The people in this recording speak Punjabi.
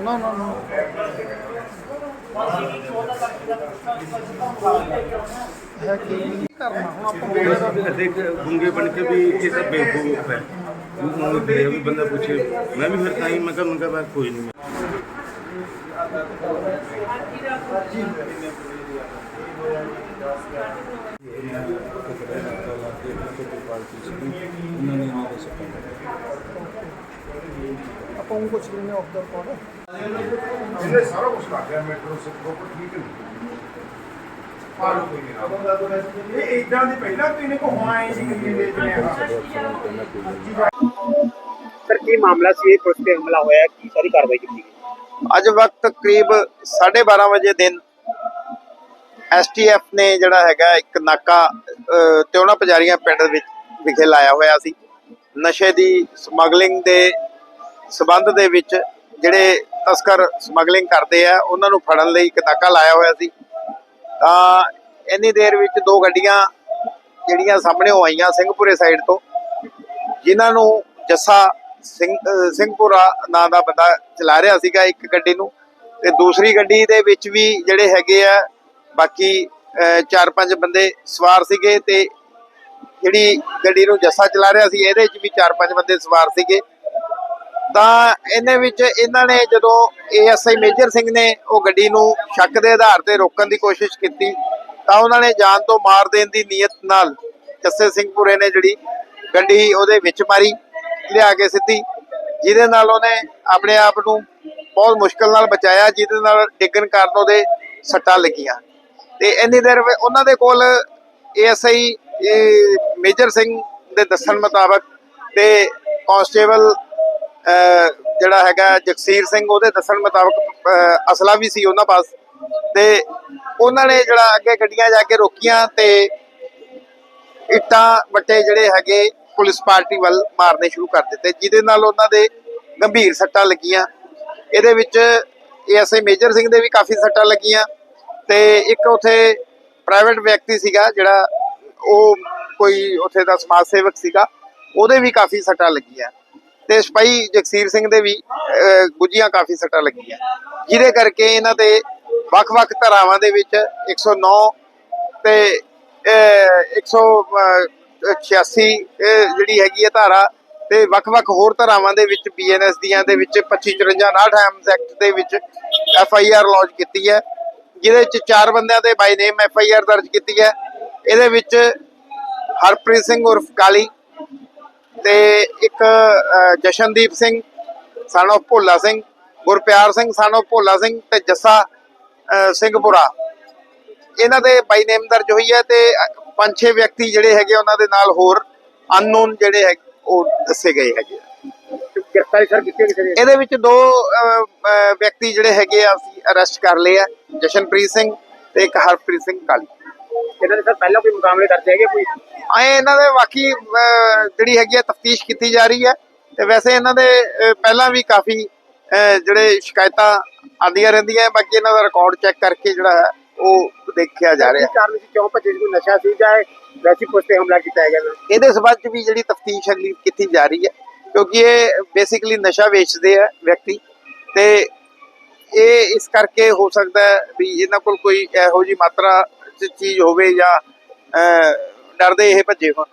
No, no, no. ਹੈ ਕਿ ਕੀ ਕਰਨਾ ਹੁਣ ਆਪਾਂ ਬੋਲਿਆ ਦਾ ਦੇ ਗੁੰਗੇ ਬਣ ਕੇ ਵੀ ਇਹ ਸਭ ਬੇਵਕੂਫ ਹੈ ਉਹਨੂੰ ਦੇ ਵੀ ਬੰਦਾ ਪੁੱਛੇ ਮੈਂ ਵੀ ਫਿਰ ਤਾਂ ਹੀ ਮੈਂ ਕਹਿੰਦਾ ਮੈਂ ਕੋਈ ਨਹੀਂ ਉਹਨਾਂ ਨੇ ਆਵਾਜ਼ ਸੁਣੀ ਆਪਾਂ ਨੂੰ ਕੁਝ ਨਹੀਂ ਆਫ ਦਾ ਕੋਡ ਇਹਨੇ ਸਾਰਾ ਕੁਝ ਕਰ ਲਿਆ ਮੈਟਰੋ ਸੇ ਪ੍ਰੋਪਰ ਠੀਕ ਹੈ ਫਾਲੋ ਕੋਈ ਨਹੀਂ ਇਹ ਇਦਾਂ ਦੀ ਪਹਿਲਾਂ ਤੋਂ ਇਹਨੇ ਕੋ ਹੈ ਸੀ ਕਿ ਇਹ ਜਿਵੇਂ ਸਰ ਕੀ ਮਾਮਲਾ ਸੀ? ਪੁਲਿਸ ਤੇ ਹਮਲਾ ਹੋਇਆ ਕੀ ਸਾਰੀ ਕਾਰਵਾਈ ਕੀਤੀ ਗਈ? ਅੱਜ ਵਕਤ ਕਰੀਬ 12:30 ਵਜੇ ਦਿਨ ਐਸਟੀਐਫ ਨੇ ਜਿਹੜਾ ਹੈਗਾ ਇੱਕ ਨਾਕਾ ਤਿਉਣਾ ਪੁਜਾਰੀਆਂ ਪਿੰਡ ਵਿੱਚ ਵਿਖੇ ਲਾਇਆ ਹੋਇਆ ਸੀ। ਨਸ਼ੇ ਦੀ ਸਮਗਲਿੰਗ ਦੇ ਸਬੰਧ ਦੇ ਵਿੱਚ ਜਿਹੜੇ ਤਸਕਰ ਸਮਗਲਿੰਗ ਕਰਦੇ ਆ, ਉਹਨਾਂ ਨੂੰ ਫੜਨ ਲਈ ਇੱਕ ਨਾਕਾ ਲਾਇਆ ਹੋਇਆ ਸੀ। ਤਾਂ ਇੰਨੀ ਦੇਰ ਵਿੱਚ ਦੋ ਗੱਡੀਆਂ ਜਿਹੜੀਆਂ ਸਾਹਮਣੇ ਆਈਆਂ ਸਿੰਘਪੁਰੇ ਸਾਈਡ ਤੋਂ, ਜਿਨ੍ਹਾਂ ਨੂੰ ਜੱਸਾ ਸਿੰਘ ਸਿੰਘਪੁਰਾ ਨਾਂ ਦਾ ਬੰਦਾ ਚਲਾ ਰਿਹਾ ਸੀਗਾ ਇੱਕ ਗੱਡੀ ਨੂੰ। ਤੇ ਦੂਸਰੀ ਗੱਡੀ ਦੇ ਵਿੱਚ ਵੀ ਜਿਹੜੇ ਹੈਗੇ ਆ, ਬਾਕੀ ਚਾਰ ਪੰਜ ਬੰਦੇ ਸਵਾਰ ਸੀਗੇ ਤੇ ਜਿਹੜੀ ਗੱਡੀ ਨੂੰ ਜੱਸਾ ਚਲਾ ਰਿਹਾ ਸੀ, ਇਹਦੇ ਵਿੱਚ ਵੀ ਚਾਰ ਪੰਜ ਬੰਦੇ ਸਵਾਰ ਸੀਗੇ। ਤਾਂ ਇਹਨੇ ਵਿੱਚ ਇਹਨਾਂ ਨੇ ਜਦੋਂ ਏਐਸਆਈ ਮੇਜਰ ਸਿੰਘ ਨੇ ਉਹ ਗੱਡੀ ਨੂੰ ਸ਼ੱਕ ਦੇ ਆਧਾਰ ਤੇ ਰੋਕਣ ਦੀ ਕੋਸ਼ਿਸ਼ ਕੀਤੀ, ਤਾਂ ਉਹਨਾਂ ਨੇ ਜਾਨ ਤੋਂ ਮਾਰ ਦੇਣ ਦੀ ਨੀਅਤ ਨਾਲ ਜੱਸੇ ਸਿੰਘਪੁਰੇ ਨੇ ਜਿਹੜੀ ਗੱਡੀ ਉਹਦੇ ਵਿੱਚ ਮਾਰੀ, ਲਿਆ ਕੇ ਸਿੱਧੀ, ਜਿਹਦੇ ਨਾਲ ਉਹਨੇ ਆਪਣੇ ਆਪ ਨੂੰ ਬਹੁਤ ਮੁਸ਼ਕਲ ਨਾਲ ਬਚਾਇਆ, ਜਿਹਦੇ ਨਾਲ ਡਿੱਗਣ ਕਾਰਨ ਉਹਦੇ ਸੱਟਾਂ ਲੱਗੀਆਂ। ਤੇ ਇੰਨੀ ਦੇਰ ਉਹਨਾਂ ਦੇ ਕੋਲ ਏਐਸਆਈ ਮੇਜਰ ਸਿੰਘ ਦੇ ਦੱਸਣ ਮੁਤਾਬਕ ਤੇ ਕਾਂਸਟੇਬਲ ਜਿਹੜਾ ਹੈਗਾ ਜਗਸੀਰ ਸਿੰਘ, ਉਹਦੇ ਦੱਸਣ ਮੁਤਾਬਕ ਅਸਲਾ ਵੀ ਸੀ ਉਹਨਾਂ ਪਾਸ। ਤੇ ਉਹਨਾਂ ਨੇ ਜਿਹੜਾ ਅੱਗੇ ਗੱਡੀਆਂ ਜਾ ਕੇ ਰੋਕੀਆਂ ਤੇ ਇੱਟਾਂ ਵੱਟੇ ਜਿਹੜੇ ਹੈਗੇ ਪੁਲਿਸ ਪਾਰਟੀ ਵੱਲ ਮਾਰਨੇ ਸ਼ੁਰੂ ਕਰ ਦਿੱਤੇ, ਜਿਹਦੇ ਨਾਲ ਉਹਨਾਂ ਦੇ ਗੰਭੀਰ ਸੱਟਾਂ ਲੱਗੀਆਂ। ਇਹਦੇ ਵਿੱਚ ਏਐਸਆਈ ਮੇਜਰ ਸਿੰਘ ਦੇ ਵੀ ਕਾਫੀ ਸੱਟਾਂ ਲੱਗੀਆਂ ਤੇ ਇੱਕ ਉਥੇ ਪ੍ਰਾਈਵੇਟ ਵਿਅਕਤੀ ਸੀਗਾ ਜਿਹੜਾ ਉਹ ਕੋਈ ਉਥੇ ਦਾ ਸਮਾਜ ਸੇਵਕ ਸੀਗਾ, ਉਹਦੇ ਵੀ ਕਾਫੀ ਸੱਟਾਂ ਲੱਗੀਆਂ। ਤੇ ਸਿਪਾਹੀ ਜਗਸੀਰ ਸਿੰਘ ਦੇ ਵੀ ਅਹ, ਗੁੱਜੀਆਂ ਕਾਫੀ ਸੱਟਾਂ ਲੱਗੀਆਂ। ਜਿਹਦੇ ਕਰਕੇ ਇਹਨਾਂ ਦੇ ਵੱਖ-ਵੱਖ ਧਾਰਾਵਾਂ ਦੇ ਵਿੱਚ 109 ਤੇ ਅਹ, 186 ਇਹ ਜਿਹੜੀ ਹੈਗੀ ਹੈ ਧਾਰਾ ਤੇ ਵੱਖ-ਵੱਖ ਹੋਰ ਧਾਰਾਵਾਂ ਦੇ ਵਿੱਚ ਬੀਐਨਐਸ ਦੀਆਂ ਦੇ ਵਿੱਚ 25 54 59 ਐਮਸ ਐਕਟ ਦੇ ਵਿੱਚ ਐਫ ਆਈ ਆਰ ਲੌਂਚ ਕੀਤੀ ਹੈ। ਜਿਹਦੇ ਵਿੱਚ ਚਾਰ ਬੰਦਿਆਂ ਦੇ ਬਾਈ ਨੇਮ ਐਫ ਆਈ ਆਰ ਦਰਜ ਕੀਤੀ ਹੈ। ਇਹਦੇ ਵਿੱਚ ਹਰਪ੍ਰੀਤ ਸਿੰਘ ਉਰਫ ਕਾਲੀ ਤੇ ਇੱਕ Jashandeep Singh son of Bhola Singh Gurpiar Singh son of ਭੋਲਾ ਸਿੰਘ ਤੇ ਜੱਸਾ ਸਿੰਘਪੁਰਾ। ਇਹਨਾਂ ਦੇ ਬਾਈ ਨੇਮ ਦਰਜ ਹੋਈ ਹੈ ਤੇ ਪੰਜ ਛੇ ਵਿਅਕਤੀ ਜਿਹੜੇ ਹੈਗੇ ਉਹਨਾਂ ਦੇ ਨਾਲ ਹੋਰ ਅਨਨੋਨ ਜਿਹੜੇ ਹੈ ਉਹ ਦੱਸੇ ਗਏ ਹੈਗੇ ਗ੍ਰਿਫਤਾਰੀ ਸਰ ਇਹਦੇ ਵਿੱਚ ਦੋ ਵਿਅਕਤੀ ਜਿਹੜੇ ਹੈਗੇ ਆ ਅਸੀਂ ਅਰੈਸਟ ਕਰ ਲਏ ਆ ਜਸ਼ਨਪ੍ਰੀਤ ਸਿੰਘ ਤੇ ਇੱਕ ਹਰਪ੍ਰੀਤ ਸਿੰਘ ਕਾਲੀ। ਇਹਨਾਂ ਦੇ ਸਰ ਪਹਿਲਾਂ ਕੋਈ ਮੁਕਾਬਲੇ ਦਰਜ ਹੈਗੇ ਕੋਈ? ਆਏ ਇਹਨਾਂ ਦੇ ਬਾਕੀ ਜਿਹੜੀ ਹੈਗੀ ਆ ਤਫਤੀਸ਼ ਕੀਤੀ ਜਾ ਰਹੀ ਹੈ। ਤੇ ਵੈਸੇ ਇਹਨਾਂ ਦੇ ਪਹਿਲਾਂ ਵੀ ਕਾਫੀ ਜਿਹੜੇ ਸ਼ਿਕਾਇਤਾਂ ਆਉਂਦੀਆਂ ਰਹਿੰਦੀਆਂ ਬਾਕੀ ਇਹਨਾਂ ਦਾ ਰਿਕਾਰਡ ਚੈੱਕ ਕਰਕੇ ਜਿਹੜਾ ਹੈ ਉਹ ਦੇਖਿਆ ਜਾ ਰਿਹਾ ਕੀ ਕਾਰਨ ਸੀ? ਕਿਉਂ ਭੱਜੇ? ਕੋਈ ਨਸ਼ਾ ਸੀ ਜਾਂ ਵੈਸੀ ਪੁਲਿਸ ਤੇ ਹਮਲਾ ਕੀਤਾ ਨੇ? ਇਹਦੇ ਸਬੰਧ ਵੀ ਜਿਹੜੀ ਤਫਤੀਸ਼ ਅਗਲੀ ਕੀਤੀ ਜਾ ਰਹੀ ਹੈ। ਕਿਉਂਕਿ ਇਹ ਬੇਸਿਕਲੀ ਨਸ਼ਾ ਵੇਚਦੇ ਆ ਵਿਅਕਤੀ। ਤੇ ਇਹ ਇਸ ਕਰਕੇ ਹੋ ਸਕਦਾ ਹੈ ਵੀ ਇਹਨਾਂ ਕੋਲ ਕੋਈ ਇਹੋ ਜੀ ਮਾਤਰਾ ਚੀਜ਼ ਹੋਵੇ ਜਾਂ ਅਹ, ਡਰਦੇ ਇਹ ਭੱਜੇ ਹੋਣ।